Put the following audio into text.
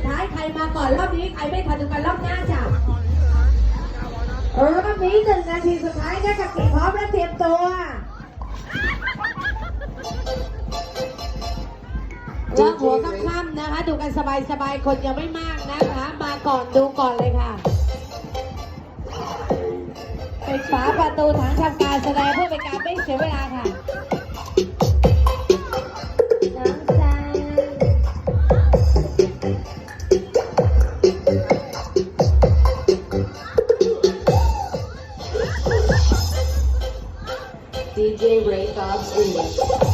ดท้ายใครมาก่อนรอบนี้ใครไม่ทันกันรอบหน้าจ้ะรอบนี้หนึ่งนาทีสุดท้ายนะกับเก็บพร้อมและเตรียมตัวรอบหัวค่ำๆนะคะ ดูกันสบายๆคนยังไม่มากนะคะ มาก่อนดูก่อนเลยค่ะปิดฝาประตูถังทำการแสดงเพื่อเป็นการไม่เสียเวลาค่ะ DJ Ray Fox English.